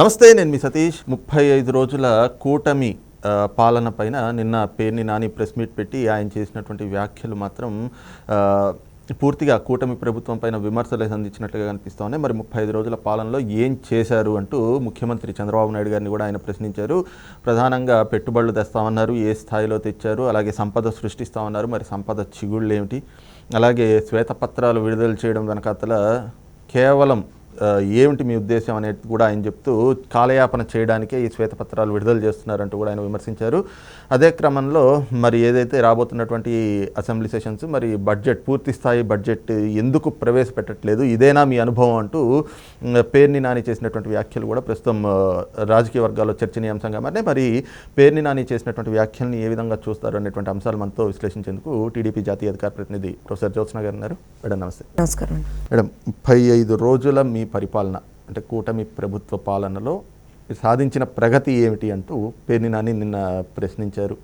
నమస్తే నేను మీ సతీష్. ముప్పై ఐదు రోజుల కూటమి పాలన పైన నిన్న పేర్ని నాని ప్రెస్ మీట్ పెట్టి ఆయన చేసినటువంటి వ్యాఖ్యలు మాత్రం పూర్తిగా కూటమి ప్రభుత్వం పైన విమర్శలు సంధించినట్లుగా కనిపిస్తా ఉన్నాయి. మరి ముప్పై ఐదు రోజుల పాలనలో ఏం చేశారు అంటూ ముఖ్యమంత్రి చంద్రబాబు నాయుడు గారిని కూడా ఆయన ప్రశ్నించారు. ప్రధానంగా పెట్టుబడులు తెస్తామన్నారు ఏ స్థాయిలో తెచ్చారు అలాగే సంపద సృష్టిస్తామన్నారు. మరి సంపద చిగుళ్ళు ఏమిటి? అలాగే శ్వేతపత్రాలు విడుదల చేయడం వెనకాతల కేవలం ఏమిటి మీ ఉద్దేశం అనేది కూడా ఆయన చెప్తూ కాలయాపన చేయడానికే ఈ శ్వేతపత్రాలు విడుదల చేస్తున్నారంటూ కూడా ఆయన విమర్శించారు. అదే క్రమంలో మరి ఏదైతే రాబోతున్నటువంటి అసెంబ్లీ సెషన్స్ మరి బడ్జెట్ పూర్తి స్థాయి బడ్జెట్ ఎందుకు ప్రవేశపెట్టట్లేదు ఇదేనా మీ అనుభవం అంటూ పేర్ని నాని చేసినటువంటి వ్యాఖ్యలు కూడా ప్రస్తుతం రాజకీయ వర్గాల్లో చర్చనీయాంశంగా మారినాయి. మరి పేర్ని నాని చేసినటువంటి వ్యాఖ్యల్ని ఏ విధంగా చూస్తారు అనేటువంటి అంశాలు మనతో విశ్లేషించేందుకు టీడీపీ జాతీయ అధికార ప్రతినిధి ప్రొఫెసర్ జ్యోత్స్న గారు ఉన్నారు. మేడం నమస్తే. నమస్కారం మేడం ముప్పై ఐదు రోజుల మీ పరిపాలన అంటే కూటమి ప్రభుత్వ పాలనలో సాధించిన ప్రగతి ఏమిటి అంటూ పేర్నినాని నిన్న ప్రశ్నించారు.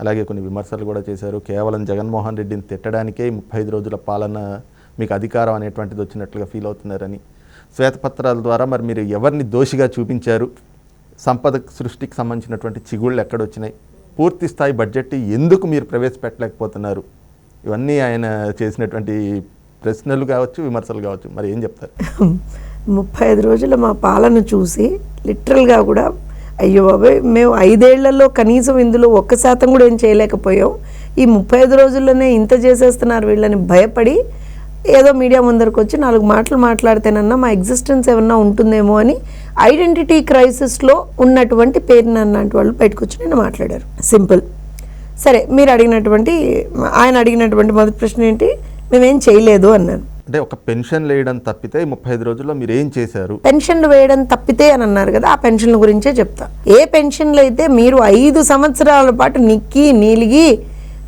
అలాగే కొన్ని విమర్శలు కూడా చేశారు. కేవలం జగన్మోహన్ రెడ్డిని తిట్టడానికే ముప్పై ఐదు రోజుల పాలన మీకు అధికారం అనేటువంటిది వచ్చినట్లుగా ఫీల్ అవుతున్నారని. శ్వేతపత్రాల ద్వారా మరి మీరు ఎవరిని దోషిగా చూపించారు? సంపద సృష్టికి సంబంధించినటువంటి చిగుళ్ళు ఎక్కడొచ్చినాయి? పూర్తి స్థాయి బడ్జెట్ ఎందుకు మీరు ప్రవేశపెట్టలేకపోతున్నారు? ఇవన్నీ ఆయన చేసినటువంటి ప్రశ్నలు కావచ్చు విమర్శలు కావచ్చు మరి ఏం చెప్తారు? ముప్పై ఐదు రోజుల మా పాలన చూసి లిటరల్గా కూడా అయ్యో బాబాయ్ మేము ఐదేళ్ళలో కనీసం ఇందులో ఒక్క శాతం కూడా ఏం చేయలేకపోయాం. ఈ ముప్పై ఐదు రోజుల్లోనే ఇంత చేసేస్తున్నారు వీళ్ళని భయపడి ఏదో మీడియా ముందరకు వచ్చి నాలుగు మాటలు మాట్లాడితేనన్నా మా ఎగ్జిస్టెన్స్ ఏమన్నా ఉంటుందేమో అని ఐడెంటిటీ క్రైసిస్లో ఉన్నటువంటి పేరుని అన్నటి వాళ్ళు బయటకు వచ్చి నేను మాట్లాడారు. సింపుల్. సరే మీరు అడిగినటువంటి ఆయన అడిగినటువంటి మొదటి ప్రశ్న ఏంటి? మేమేం చేయలేదు అన్నాను అంటే ఒక పెన్షన్ వేయడం తప్పితే ముప్పై ఐదు రోజుల్లో మీరు ఏం చేశారు? పెన్షన్లు వేయడం తప్పితే అని అన్నారు కదా ఆ పెన్షన్ల గురించే చెప్తా. ఏ పెన్షన్లు అయితే మీరు ఐదు సంవత్సరాల పాటు నిక్కి నీలిగి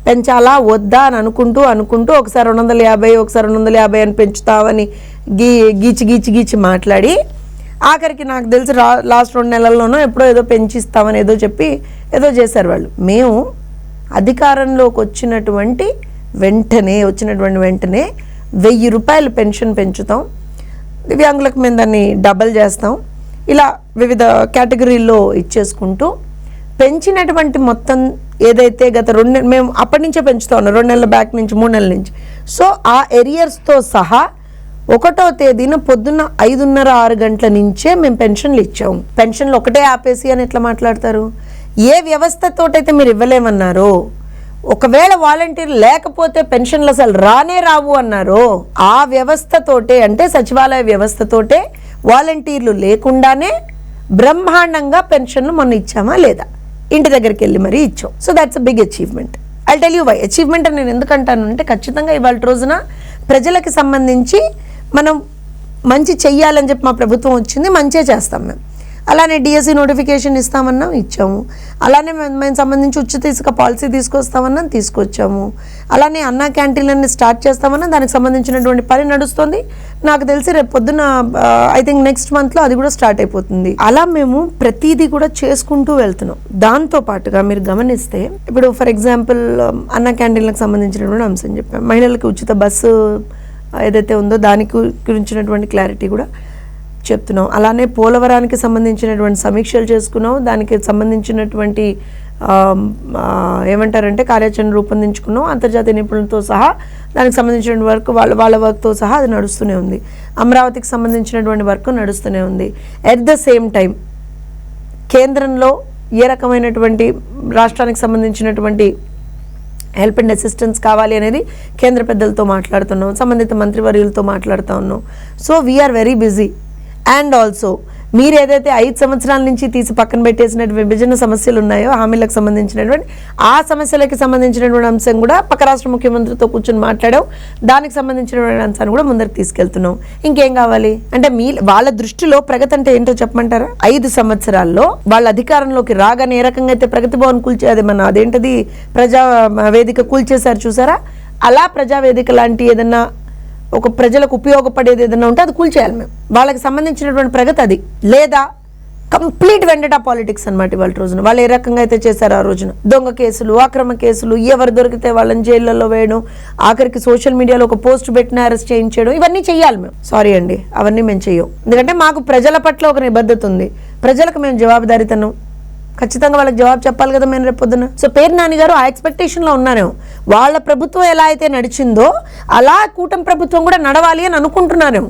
పెంచాలా వద్దా అని అనుకుంటూ అనుకుంటూ ఒకసారి రెండు వందల యాభై ఒకసారి రెండు వందల యాభై అని పెంచుతామని గీ గీచి గీచి గీచి మాట్లాడి ఆఖరికి నాకు తెలిసి రా లాస్ట్ రెండు నెలల్లోనో ఎప్పుడో ఏదో పెంచిస్తామని ఏదో చెప్పి ఏదో చేశారు వాళ్ళు. మేము అధికారంలోకి వచ్చినటువంటి వెంటనే వచ్చినటువంటి వెంటనే వెయ్యి రూపాయలు పెన్షన్ పెంచుతాం. దివ్యాంగులకు మేము దాన్ని డబల్ చేస్తాం. ఇలా వివిధ కేటగిరీల్లో ఇచ్చేసుకుంటూ పెంచినటువంటి మొత్తం ఏదైతే గత రెండు మేము అప్పటి నుంచే పెంచుతా ఉన్నాం. రెండు నెలల బ్యాక్ నుంచి మూడు నెలల నుంచి. సో ఆ ఎరియర్స్తో సహా ఒకటో తేదీన పొద్దున్న ఐదున్నర ఆరు గంటల నుంచే మేము పెన్షన్లు ఇచ్చాము పెన్షన్లు ఒకటే ఆపేసి అని ఎట్లా మాట్లాడతారు? ఏ వ్యవస్థతోటైతే మీరు ఇవ్వలేమన్నారో ఒకవేళ వాలంటీర్ లేకపోతే పెన్షన్లు అసలు రానే రావు అన్నారు. ఆ వ్యవస్థతోటే అంటే సచివాలయ వ్యవస్థతోటే వాలంటీర్లు లేకుండానే బ్రహ్మాండంగా పెన్షన్లు మొన్న ఇచ్చామా లేదా? ఇంటి దగ్గరికి వెళ్ళి మరీ ఇచ్చాం. So that's a big achievement I tell you why achievement అని నేను ఎందుకంటానంటే ఖచ్చితంగా ఇవాళ రోజున ప్రజలకి సంబంధించి మనం మంచి చెయ్యాలని చెప్పి మా ప్రభుత్వం వచ్చింది మంచే చేస్తాం మేము. అలానే డిఎస్సి నోటిఫికేషన్ ఇస్తామన్నాం ఇచ్చాము. అలానే మేము సంబంధించి ఉచిత ఇసుక పాలసీ తీసుకొస్తామన్నాం తీసుకొచ్చాము. అలానే అన్నా క్యాంటీన్లన్నీ స్టార్ట్ చేస్తామన్నా దానికి సంబంధించినటువంటి పని నడుస్తుంది. నాకు తెలిసి రేపు పొద్దున ఐ థింక్ నెక్స్ట్ మంత్లో అది కూడా స్టార్ట్ అయిపోతుంది. అలా మేము ప్రతిదీ కూడా చేసుకుంటూ వెళ్తున్నాం. దాంతో పాటుగా మీరు గమనిస్తే ఇప్పుడు ఫర్ ఎగ్జాంపుల్ అన్నా క్యాంటీన్లకు సంబంధించినటువంటి అంశం చెప్పాం. మహిళలకు ఉచిత బస్సు ఏదైతే ఉందో దానికి గురించినటువంటి క్లారిటీ కూడా చెప్తున్నాం. అలానే పోలవరానికి సంబంధించినటువంటి సమీక్షలు చేసుకున్నాం. దానికి సంబంధించినటువంటి ఏమంటారంటే కార్యాచరణ రూపొందించుకున్నాం. అంతర్జాతీయ నిపుణులతో సహా దానికి సంబంధించిన వర్క్ వాళ్ళ వాళ్ళ వర్క్తో సహా అది నడుస్తూనే ఉంది. అమరావతికి సంబంధించినటువంటి వర్క్ నడుస్తూనే ఉంది. ఎట్ ద సేమ్ టైం కేంద్రంలో ఏ రకమైనటువంటి రాష్ట్రానికి సంబంధించినటువంటి హెల్ప్ అండ్ అసిస్టెన్స్ కావాలి అనేది కేంద్ర పెద్దలతో మాట్లాడుతున్నాం. సంబంధిత మంత్రివర్యులతో మాట్లాడుతూ ఉన్నాం. So we are very busy and also మీరు ఏదైతే ఐదు సంవత్సరాల నుంచి తీసి పక్కన పెట్టేసినటువంటి విభజన సమస్యలు ఉన్నాయో హామీలకు సంబంధించినటువంటి ఆ సమస్యలకి సంబంధించినటువంటి అంశం కూడా పక్క రాష్ట్ర ముఖ్యమంత్రితో కూర్చొని మాట్లాడాం దానికి సంబంధించినటువంటి అంశాన్ని కూడా ముందరికి తీసుకెళ్తున్నాం ఇంకేం కావాలి? అంటే మీ వాళ్ళ దృష్టిలో ప్రగతి అంటే ఏంటో చెప్పమంటారా? ఐదు సంవత్సరాల్లో వాళ్ళ అధికారంలోకి రాగానే ఏ రకంగా అయితే ప్రగతి భవన్ కూల్చే అది మన అదేంటది? ప్రజా వేదిక కూల్చేశారు చూసారా? అలా ప్రజావేదిక లాంటి ఏదన్నా ఒక ప్రజలకు ఉపయోగపడేది ఏదైనా ఉంటే అది కూల్చేయాలి మేము. వాళ్ళకి సంబంధించినటువంటి ప్రగతి అది. లేదా కంప్లీట్ వెండటా పాలిటిక్స్ అనమాట ఇవాళ రోజున. వాళ్ళు ఏ రకంగా అయితే చేశారు ఆ రోజున. దొంగ కేసులు అక్రమ కేసులు ఎవరు దొరికితే వాళ్ళని జైళ్ళల్లో వేయడం ఆఖరికి సోషల్ మీడియాలో ఒక పోస్ట్ పెట్టిన అరెస్ట్ చేయించడం ఇవన్నీ చెయ్యాలి మేము. సారీ అండి అవన్నీ మేము చెయ్యం. ఎందుకంటే మాకు ప్రజల పట్ల ఒక నిబద్ధత ఉంది. ప్రజలకు మేము జవాబుదారీతనం ఖచ్చితంగా వాళ్ళకి జవాబు చెప్పాలి కదా మేము రేపు పొద్దున. సో పేరు నాన్నగారు ఆ ఎక్స్పెక్టేషన్లో ఉన్నానేమో వాళ్ళ ప్రభుత్వం ఎలా అయితే నడిచిందో అలా కూటమి ప్రభుత్వం కూడా నడవాలి అని అనుకుంటున్నారేమో.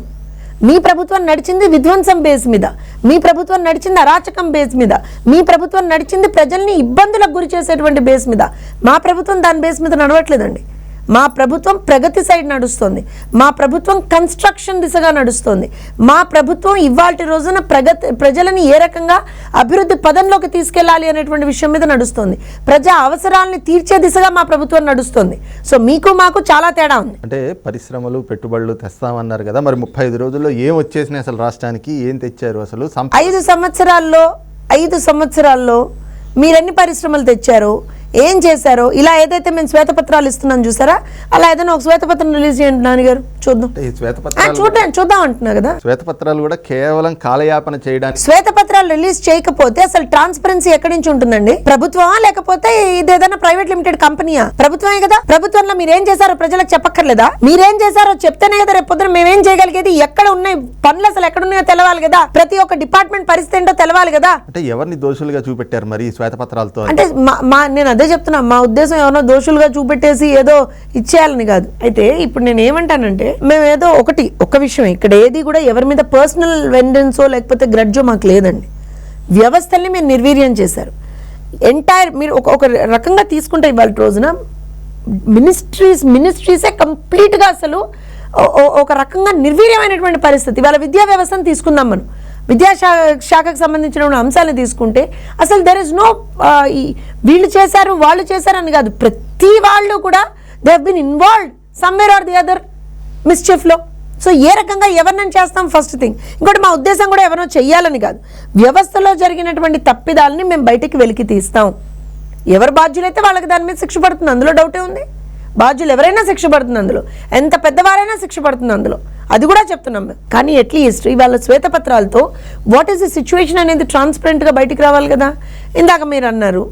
మీ ప్రభుత్వం నడిచింది విధ్వంసం బేస్ మీద. మీ ప్రభుత్వం నడిచింది అరాచకం బేస్ మీద. మీ ప్రభుత్వం నడిచింది ప్రజల్ని ఇబ్బందులకు గురి చేసేటువంటి బేస్ మీద. మా ప్రభుత్వం దాని బేస్ మీద నడవట్లేదండి. మా ప్రభుత్వం ప్రగతి సైడ్ నడుస్తుంది. మా ప్రభుత్వం కన్స్ట్రక్షన్ దిశగా నడుస్తుంది. మా ప్రభుత్వం ఇవాళ రోజున ప్రగతి ప్రజలని ఏ రకంగా అభివృద్ధి పదంలోకి తీసుకెళ్ళాలి అనేటువంటి విషయం మీద నడుస్తుంది. ప్రజా అవసరాలని తీర్చే దిశగా మా ప్రభుత్వం నడుస్తుంది. సో మీకు మాకు చాలా తేడా ఉంది. అంటే పరిశ్రమలు పెట్టుబడులు తెస్తామన్నారు కదా మరి ముప్పై ఐదు రోజుల్లో ఏం వచ్చేసినాయి అసలు రాష్ట్రానికి? ఏం తెచ్చారు అసలు? ఐదు సంవత్సరాల్లో ఐదు సంవత్సరాల్లో మీరెన్ని పరిశ్రమలు తెచ్చారు? ఏం చేశారో? ఇలా ఏదైతే మేము శ్వేతపత్రాలు ఇస్తున్నాం చూసారా? అలా ఏదైనా ఒక శ్వేతపత్రం రిలీజ్ చేయండి నాన్నగారు. చూద్దాం. శ్వేతపత్రాలు చూద్దాం అంటున్నా కదా. శ్వేతపత్రాలు కూడా కేవలం కాలయాపన చేయడానికి శ్వేతపత్రాలు రిలీజ్ చేయకపోతే అసలు ట్రాన్స్పరెన్సీ ఎక్కడి నుంచి ఉంటుందండి? ప్రభుత్వమా లేకపోతే ఇది ఏదైనా ప్రైవేట్ లిమిటెడ్ కంపెనీయా? ప్రభుత్వమే కదా. ప్రభుత్వంలో మీరేం చేశారో ప్రజలకు చెప్పక్కర్లేదా? మీరేం చేశారో చెప్తేనే కదా రేపు పొద్దున మేమేం చేయగలిగేది? ఎక్కడ ఉన్నాయి పనులు అసలు ఎక్కడ ఉన్నాయో తెలవాలి కదా. ప్రతి ఒక్క డిపార్ట్మెంట్ పరిస్థితి ఏంటో తెలవాలి కదా. అంటే ఎవరిని దోషులుగా చూపెట్టారు మరి శ్వేతపత్రాలతో అంటే మా- నేను అదే చెప్తున్నా. మా ఉద్దేశం ఎవరో దోషులుగా చూపెట్టేసి ఏదో ఇచ్చేయాలని కాదు. అయితే ఇప్పుడు నేను ఏమంటానంటే మేము ఏదో ఒకటి ఒక విషయం ఇక్కడ ఏది కూడా ఎవరి మీద పర్సనల్ వెండెన్సో లేకపోతే గ్రడ్జో మాకు లేదండి. వ్యవస్థల్ని మీరు నిర్వీర్యం చేశారు. ఎంటైర్ మీరు ఒక ఒక రకంగా తీసుకుంటే ఇవాళ రోజున మినిస్ట్రీస్ మినిస్ట్రీసే కంప్లీట్గా అసలు ఒక రకంగా నిర్వీర్యమైనటువంటి పరిస్థితి. ఇవాళ విద్యా వ్యవస్థను తీసుకుందాం మనం. విద్యాశాఖ శాఖకు సంబంధించిన అంశాలను తీసుకుంటే అసలు దెర్ ఇస్ నో వీళ్ళు చేశారు వాళ్ళు చేశారు అని కాదు. ప్రతి వాళ్ళు కూడా they have involved somewhere or the other మిస్చిఫ్లో so ఏ రకంగా ఎవరినైనా చేస్తాం? ఫస్ట్ థింగ్ ఇంకోటి మా ఉద్దేశం కూడా ఎవరినో చెయ్యాలని కాదు. వ్యవస్థలో జరిగినటువంటి తప్పిదాలని మేము బయటికి వెలికి తీస్తాం. ఎవరు బాధ్యులైతే వాళ్ళకి దాని మీద శిక్ష పడుతుంది అందులో డౌటే ఉంది. బాధ్యులు ఎవరైనా శిక్ష పడుతుంది అందులో. ఎంత పెద్దవారైనా శిక్ష పడుతుంది అందులో. అది కూడా చెప్తున్నాం. మేము కానీ అట్లీస్ట్ ఇవాళ శ్వేతపత్రాలతో వాట్ ఈస్ ది సిచ్యువేషన్ అనేది ట్రాన్స్పరెంట్గా బయటికి రావాలి కదా? ఇందాక మీరు అన్నారు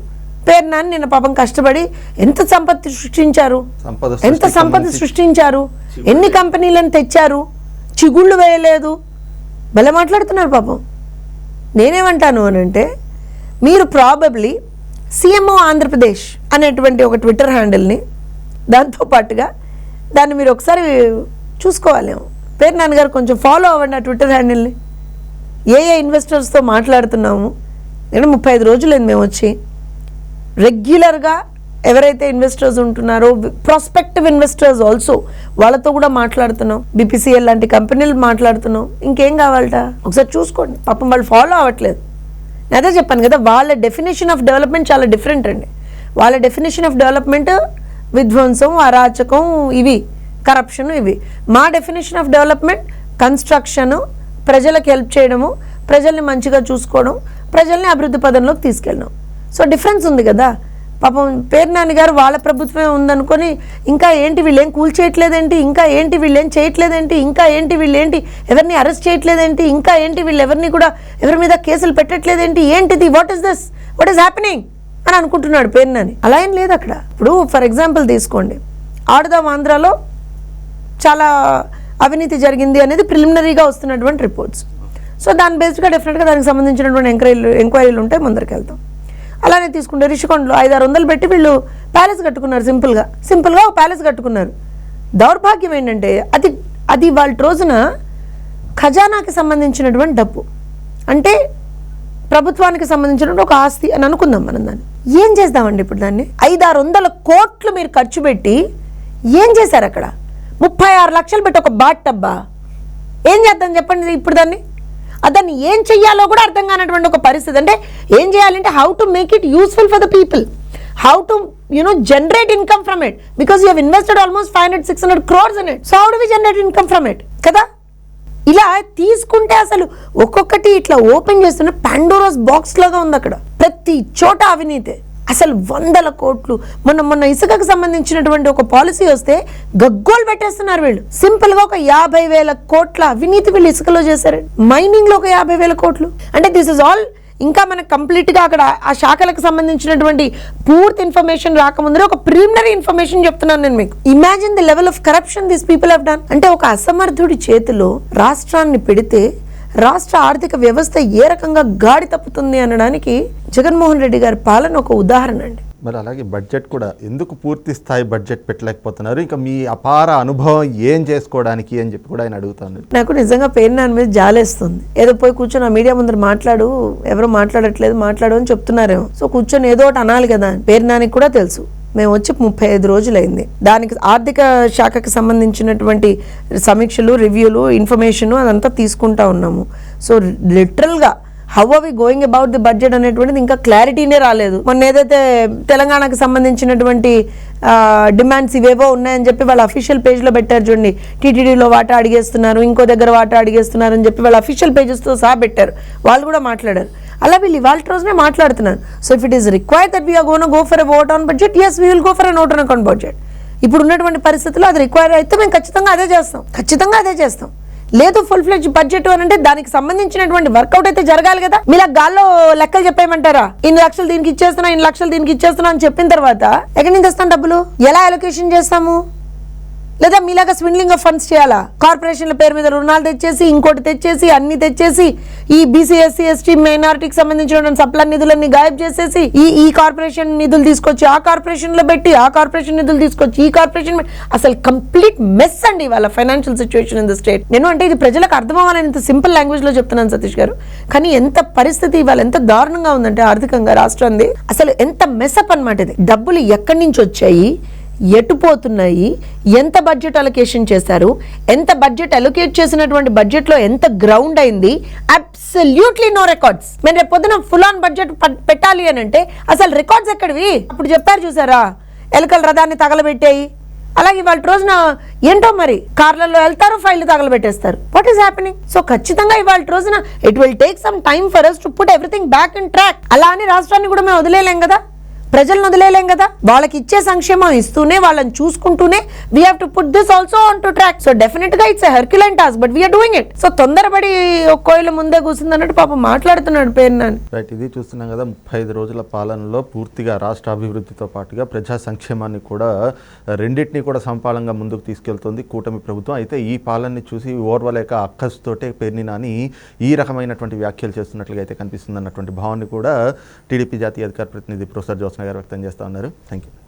పేరు నాన్న నిన్న పాపం కష్టపడి ఎంత సంపత్తి సృష్టించారు? ఎంత సంపద సంబంధించి- సృష్టించారు? ఎన్ని కంపెనీలను తెచ్చారు? చిగుళ్ళు వేయలేదు. భలే మాట్లాడుతున్నారు పాపం. నేనేమంటాను అని అంటే మీరు ప్రాబబ్లీ సీఎంఓ ఆంధ్రప్రదేశ్ అనేటువంటి ఒక ట్విట్టర్ హ్యాండిల్ని దాంతో పాటుగా దాన్ని మీరు ఒకసారి చూసుకోవాలేమో పేరు నాన్నగారు కొంచెం ఫాలో అవ్వండి ఆ ట్విట్టర్ హ్యాండిల్ని ఏ ఏ ఇన్వెస్టర్స్తో మాట్లాడుతున్నాము? నేను ముప్పై ఐదు రోజులైంది మేము వచ్చి. రెగ్యులర్గా ఎవరైతే ఇన్వెస్టర్స్ ఉంటున్నారో ప్రాస్పెక్టివ్ ఇన్వెస్టర్స్ ఆల్సో వాళ్ళతో కూడా మాట్లాడుతున్నాం. బీపీసీఎల్ లాంటి కంపెనీలు మాట్లాడుతున్నాం. ఇంకేం కావాలట? ఒకసారి చూసుకోండి. పాపం వాళ్ళు ఫాలో అవ్వట్లేదు. నేను అదే చెప్పాను కదా వాళ్ళ డెఫినేషన్ ఆఫ్ డెవలప్మెంట్ చాలా డిఫరెంట్ అండి. వాళ్ళ డెఫినేషన్ ఆఫ్ డెవలప్మెంట్ విధ్వంసం అరాచకం ఇవి కరప్షన్ ఇవి. మా డెఫినేషన్ ఆఫ్ డెవలప్మెంట్ కన్స్ట్రక్షను ప్రజలకు హెల్ప్ చేయడము ప్రజల్ని మంచిగా చూసుకోవడం ప్రజల్ని అభివృద్ధి పదంలోకి తీసుకెళ్ళడం. సో డిఫరెన్స్ ఉంది కదా. పాపం పేరు నాన్నగారు గారు వాళ్ళ ప్రభుత్వమే ఉందనుకొని ఇంకా ఏంటి వీళ్ళు ఏం ఇంకా ఏంటి వీళ్ళు ఏం చేయట్లేదేంటి? ఇంకా ఏంటి వీళ్ళు ఏంటి ఎవరిని అరెస్ట్ చేయట్లేదేంటి? ఇంకా ఏంటి వీళ్ళు ఎవరిని కూడా ఎవరి మీద కేసులు పెట్టట్లేదేంటి? ఏంటిది? What is this what is happening అని అనుకుంటున్నాడు పేరు నాని. అలా ఏం లేదు అక్కడ. ఇప్పుడు ఫర్ ఎగ్జాంపుల్ తీసుకోండి. ఆడుదాం ఆంధ్రాలో చాలా అవినీతి జరిగింది అనేది ప్రిలిమినరీగా వస్తున్నటువంటి రిపోర్ట్స్ సో దాని బేస్డ్గా డెఫినెట్గా దానికి సంబంధించినటువంటి ఎంక్వైరీలు ఎంక్వైరీలు ఉంటే ముందరికి వెళ్తాం అలానే తీసుకుంటే రిషికొండలో ఐదు ఆరు వందలు పెట్టి వీళ్ళు ప్యాలెస్ కట్టుకున్నారు సింపుల్గా సింపుల్గా ఒక ప్యాలెస్ కట్టుకున్నారు. దౌర్భాగ్యం ఏంటంటే అది అది వాళ్ళ రోజున ఖజానాకి సంబంధించినటువంటి డబ్బు. అంటే ప్రభుత్వానికి సంబంధించినటువంటి ఒక ఆస్తి అని అనుకుందాం మనం దాన్ని. ఏం చేద్దామండి ఇప్పుడు దాన్ని? ఐదు ఆరు వందల కోట్లు మీరు ఖర్చు పెట్టి ఏం చేశారు అక్కడ? ముప్పై ఆరు లక్షలు పెట్టి ఒక బాట్ డబ్బా ఏం చేద్దాం చెప్పండి ఇప్పుడు దాన్ని? దాన్ని ఏం చెయ్యాలో కూడా అర్థం కానటువంటి ఒక పరిస్థితి. అంటే ఏం చేయాలంటే how to make it useful for the people how to you know generate income from it because you invested almost five hundred six hundred crores in it so how do we generate income from it కదా? ఇలా తీసుకుంటే అసలు ఒక్కొక్కటి ఇట్లా open చేస్తున్న పాండోరస్ box లాగా ఉంది అక్కడ. ప్రతి చోట అవినీతే. అసలు వందల కోట్లు. మొన్న మొన్న ఇసుకకు సంబంధించినటువంటి ఒక పాలసీ వస్తే గగ్గోలు పెట్టేస్తున్నారు వీళ్ళు. సింపుల్గా ఒక యాభై వేల కోట్ల అవినీతి వీళ్ళు ఇసుకలో చేశారు. మైనింగ్లో ఒక యాభై వేల కోట్లు. అంటే దిస్ ఇస్ ఆల్ ఇంకా మనకు కంప్లీట్గా అక్కడ ఆ శాఖలకు సంబంధించినటువంటి పూర్తి ఇన్ఫర్మేషన్ రాకముందరే ఒక ప్రిలిమినరీ ఇన్ఫర్మేషన్ చెప్తున్నాను నేను మీకు. Imagine the level of corruption this people have done. అంటే ఒక అసమర్థుడి చేతిలో రాష్ట్రాన్ని పెడితే రాష్ట్ర ఆర్థిక వ్యవస్థ ఏ రకంగా గాడి తప్పుతుంది అనడానికి జగన్మోహన్ రెడ్డి గారి పాలన ఒక ఉదాహరణ అండి. మరి అలాగే బడ్జెట్ కూడా ఎందుకు పూర్తి స్థాయి బడ్జెట్ పెట్టలేకపోతున్నారు? ఇంకా మీ అపార అనుభవం ఏం చేసుకోవడానికి అని చెప్పి కూడా ఆయన అడుగుతాను నాకు నిజంగా పేరు నాన్న మీద జాలేస్తుంది. ఏదో పోయి కూర్చొని ఆ మీడియా ముందర మాట్లాడు ఎవరు మాట్లాడట్లేదు మాట్లాడు అని చెప్తున్నారేమో. సో కూర్చొని ఏదో ఒకటి అనాలి కదా పేరు నానికి కూడా తెలుసు. మేము వచ్చి ముప్పై ఐదు రోజులైంది. దానికి ఆర్థిక శాఖకు సంబంధించినటువంటి సమీక్షలు రివ్యూలు ఇన్ఫర్మేషన్ అదంతా తీసుకుంటా ఉన్నాము. సో లిటరల్గా how are we going about the budget అనేటువంటిది ఇంకా క్లారిటీనే రాలేదు. మొన్న ఏదైతే తెలంగాణకు సంబంధించినటువంటి డిమాండ్స్ ఇవేవో ఉన్నాయని చెప్పి వాళ్ళ అఫీషియల్ పేజ్లో పెట్టారు చూడండి. టీటీడీలో వాటా అడిగేస్తున్నారు ఇంకో దగ్గర వాటా అడిగేస్తున్నారు అని చెప్పి వాళ్ళ అఫీషియల్ పేజెస్తో సహా పెట్టారు. వాళ్ళు కూడా మాట్లాడారు. అలా వీళ్ళు ఇవాళ రోజునే మాట్లాడుతున్నారు. So if it is require that we are gonna go for vote on budget yes we will go for an vote on account budget ఇప్పుడు ఉన్నటువంటి పరిస్థితుల్లో అది రిక్వైర్ అయితే మేము ఖచ్చితంగా అదే చేస్తాం. ఖచ్చితంగా అదే చేస్తాం. లేదు ఫుల్ ఫ్లెజ్ బడ్జెట్ అని అంటే దానికి సంబంధించినటువంటి వర్కౌట్ అయితే జరగాలి కదా. మీరు ఆ గాల్లో లెక్కలు చెప్పేయమంటారా? ఇన్ని లక్షలు దీనికి ఇచ్చేస్తున్నా ఇన్ని లక్షలు దీనికి ఇచ్చేస్తున్నా అని చెప్పిన తర్వాత ఎక్కడి నుంచి తెస్తాం డబ్బులు? ఎలా అలొకేషన్ చేస్తాము? లేదా మీలాగా స్విండ్లింగ్ ఆఫ్ ఫండ్స్ చేయాలా? కార్పొరేషన్ల పేరు మీద రుణాలు తెచ్చేసి ఇంకోటి తెచ్చేసి అన్ని తెచ్చేసి ఈ బీసీ ఎస్సీ ఎస్టీ మైనారిటీకి సంబంధించిన సప్లై నిధులన్నీ గాయబ్ చేసేసి ఈ ఈ కార్పొరేషన్ నిధులు తీసుకొచ్చి ఆ కార్పొరేషన్లో పెట్టి ఆ కార్పొరేషన్ నిధులు తీసుకొచ్చి ఈ కార్పొరేషన్ పెట్టి- అసలు కంప్లీట్ మెస్ అండి వాళ్ళ financial situation in the state నేను అంటే ఇది ప్రజలకు అర్థం అవ్వాలని ఇంత సింపుల్ లాంగ్వేజ్లో చెప్తున్నాను సతీష్ గారు. కానీ ఎంత పరిస్థితి ఇవాళ ఎంత దారుణంగా ఉందంటే ఆర్థికంగా రాష్ట్రాన్ని. అసలు ఎంత మెస్అప్ అనమాట ఇది. డబ్బులు ఎక్కడి నుంచి వచ్చాయి? ఎటు పోతున్నాయి ఎంత బడ్జెట్ అలొకేషన్ చేశారు? ఎంత బడ్జెట్ అలొకేట్ చేసినటువంటి బడ్జెట్లో ఎంత గ్రౌండ్ అయింది? అబ్సల్యూట్లీ నో రికార్డ్స్ మేము రేపు పొద్దున ఫుల్ ఆన్ బడ్జెట్ పెట్టాలి అని అంటే అసలు రికార్డ్స్ ఎక్కడివి? అప్పుడు చెప్పారు చూసారా? ఎలుకల రథాన్ని తగలబెట్టాయి. అలాగే వాళ్ళ రోజున ఏంటో మరి? కార్లలో వెళ్తారు ఫైల్ తగలబెట్టేస్తారు. వాట్ ఈస్ హ్యాపెనింగ్ సో ఖచ్చితంగా ఇవాళ రోజున it will take some time for us to put everything back in track అలా అని రాష్ట్రాన్ని కూడా మేము వదిలేలేం కదా? ప్రజలను వదిలేయలేం కదా? వాళ్ళకి ఇచ్చే సంక్షేమం ఇస్తూనే వాళ్ళని చూసుకుంటూనే we have to put this also on to track so డెఫినెట్గా it's herculean task but we are doing it so తొందరపడి ఒక్కోయిల ముందే కూర్చుంది అన్నట్టు పాపం మాట్లాడుతున్నాడు పేరు నాని. రైట్ ఇది చూస్తున్నాం కదా ముప్పై ఐదు రోజుల పాలనలో పూర్తిగా రాష్ట్ర అభివృద్ధితో పాటుగా ప్రజా సంక్షేమాన్ని కూడా రెండింటినీ కూడా సమపాలంగా ముందుకు తీసుకెళ్తుంది కూటమి ప్రభుత్వం. అయితే ఈ పాలనని చూసి ఓర్వలేక అక్కస్తోటే పేర్ని నాని ఈ రకమైనటువంటి వ్యాఖ్యలు చేస్తున్నట్లుగా అయితే కనిపిస్తుంది అన్నటువంటి భావాన్ని కూడా టీడీపీ జాతీయ అధికార ప్రతినిధి ప్రొఫెసర్ జ్యోత్స్న గారు వ్యక్తం చేస్తూ ఉన్నారు. Thank you